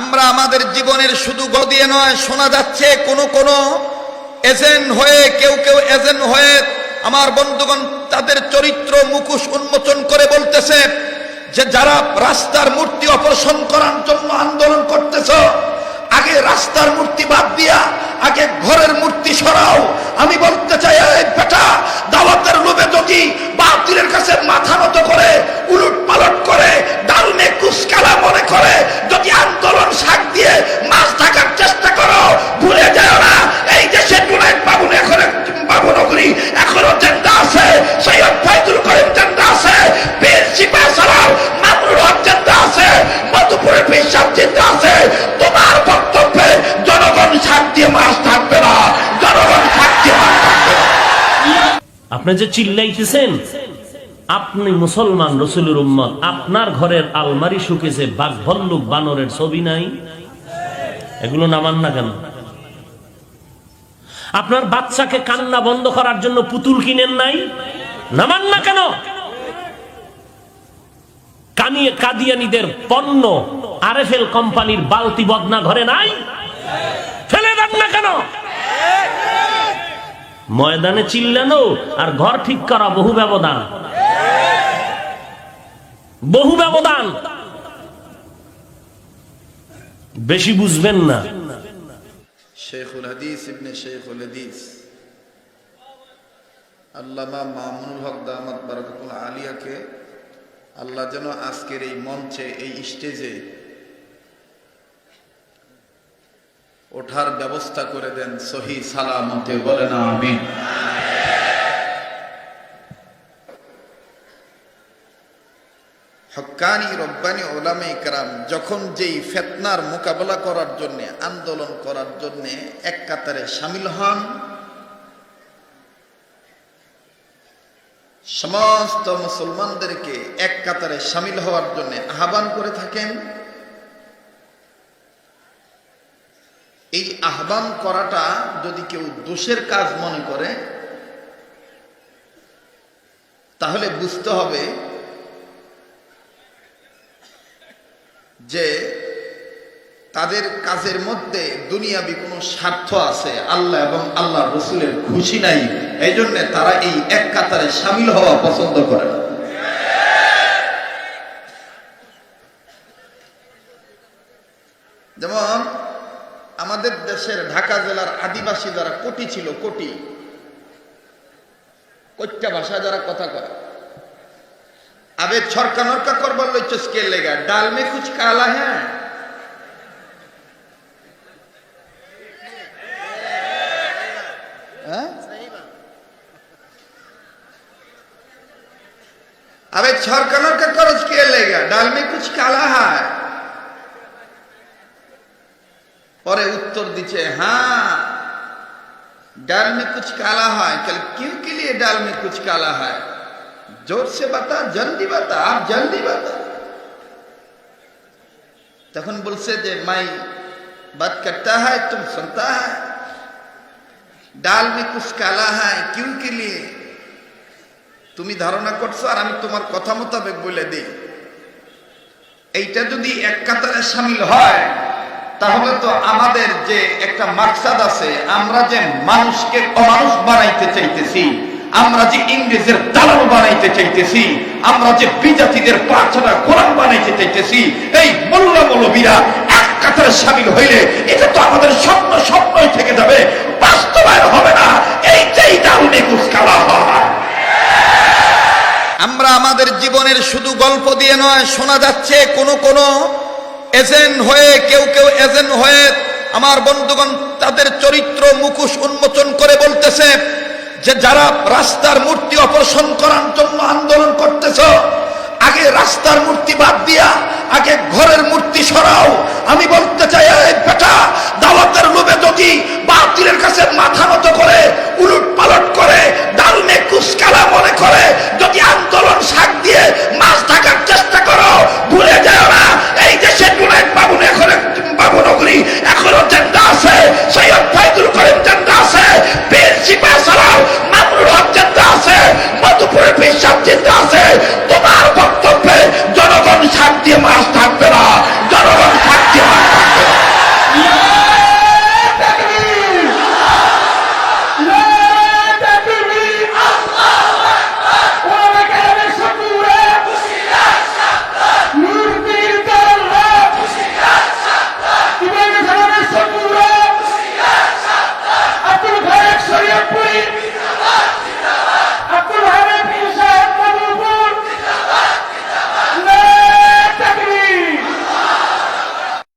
আমরা আমাদের জীবনের শুধু গদিয়ে নয়, শোনা যাচ্ছে কোন কোন এজেন্ট হয়ে, কেউ কেউ এজেন্ট হয়ে আমার বন্ধুগণ তাদের চরিত্র মুখোশ উন্মোচন করে বলতেছে যে, যারা রাস্তার মূর্তি অপসারণ করার জন্য আন্দোলন করতেছ, আগে রাস্তার মূর্তি বাদ দিয়া, আগে ঘরের মূর্তি সরাও। আমি বলতে চাই, এই বেটা, দাওয়াতের লোভে যদি বাতিলের কাছে মাথা নত আপনি যে চিল্লাইতেছেন, আপনি মুসলমান রসুলের উম্মত, আপনার ঘরের আলমারি শুকেছে বাঘ ভল্লুক বানরের ছবি নাই। এগুলো নামান না কেন? আপনার বাচ্চাকে কান্না বন্ধ করার জন্য পুতুল কিনেন নাই? নামান না কেন? কানিয়ে কাদিয়ানিদের পণ্য আরএফএল কোম্পানির বালতি বদনা ঘরে নাই? ফেলে দেন না কেন? ময়দানে চিল্লানো আর ঘর ঠিক করা বহু ব্যবধান। বহু ব্যবধান। বেশি বুঝবেন না। আল্লাহ যেন আজকের এই মঞ্চে, এই স্টেজে ওঠার ব্যবস্থা করে দেন, সহি সালামতে বলে না আমি হক্কানি রব্বানি ওলামে ইকরাম, যখন যেই ফেতনার মোকাবেলা করার জন্য, আন্দোলন করার জন্য এক কাতারে সামিল হন, সমস্ত মুসলমানদেরকে এক কাতারে সামিল হওয়ার জন্য আহ্বান করে থাকেন এই আহ্বান করাটা যদি কেউ দোষের কাজ মনে করে, তাহলে বুঝতে হবে যে তাদের কাজের মধ্যে দুনিয়াবি কোনো স্বার্থ আছে, আল্লাহ এবং আল্লাহ রসুলের খুশি নাই। এই জন্য তারা এই এক কাতারে সামিল হওয়া পছন্দ করে না। যেমন আমাদের দেশের ঢাকা জেলার আদিবাসী যারা কোটি ছিল কোটি কচ্চা ভাষা যারা কথা কয় আবে ছরকা নরকা করবার লইছ স্কেল লেগা ডাল মে কুছ কালা হ্যাঁ হ্যাঁ? अबे छरकनर का कर्ज के लेगा डाल में कुछ काला है পরে উত্তর দিচ্ছে হ্যাঁ डाल में कुछ काला है कल क्यों के लिए डाल में कुछ काला है जोर से बता जल्दी बता आप जल्दी बता তখন বলছে যে মাই बात करता है तुम सुनता है ডাল মে কুছ কালা হয় কিউ কে লিয়ে তুমি ধারণা করছো আর আমি তোমার কথা মোতাবেক বলে দিই এইটা যদি এক কাতারে সামিল হয় তাহলে তো আমাদের যে একটা মাকসাদ আছে, আমরা যে মানুষকে অমানুষ বানাইতে চাইতেছি, আমরা যে ইংরেজের দালাল বানাইতে চাইতেছি, আমরা যে বিজাতিদের প্রার্থনা কোরআন বানাইতে চাইতেছি, এই মোল্লা মৌলবীরা এক কাতারে সামিল হইলে এটা তো আমাদের স্বপ্ন, স্বপ্নই থেকে যাবে, বাস্তবায়ন হবে না এইটাই দারুণে কুচকালা হয়। আমরা আমাদের জীবনের শুধু গল্প দিয়ে নয়, শোনা যাচ্ছে কোন কোন এজেন্ট হয়ে, কেউ কেউ এজেন্ট হয়ে আমার বন্ধুগণ তাদের চরিত্র মুখোশ উন্মোচন করে বলতেছে যে যারা রাস্তার মূর্তি অপারেশন করার জন্য আন্দোলন করতেছ, আগে রাস্তার মূর্তি বাদ দিয়া, আগে ঘরের মূর্তি সরাও। আমি বলতে চাই বেটা, দাওয়াতের লোভে যদি বাতিলের কাছে মাথা নত করে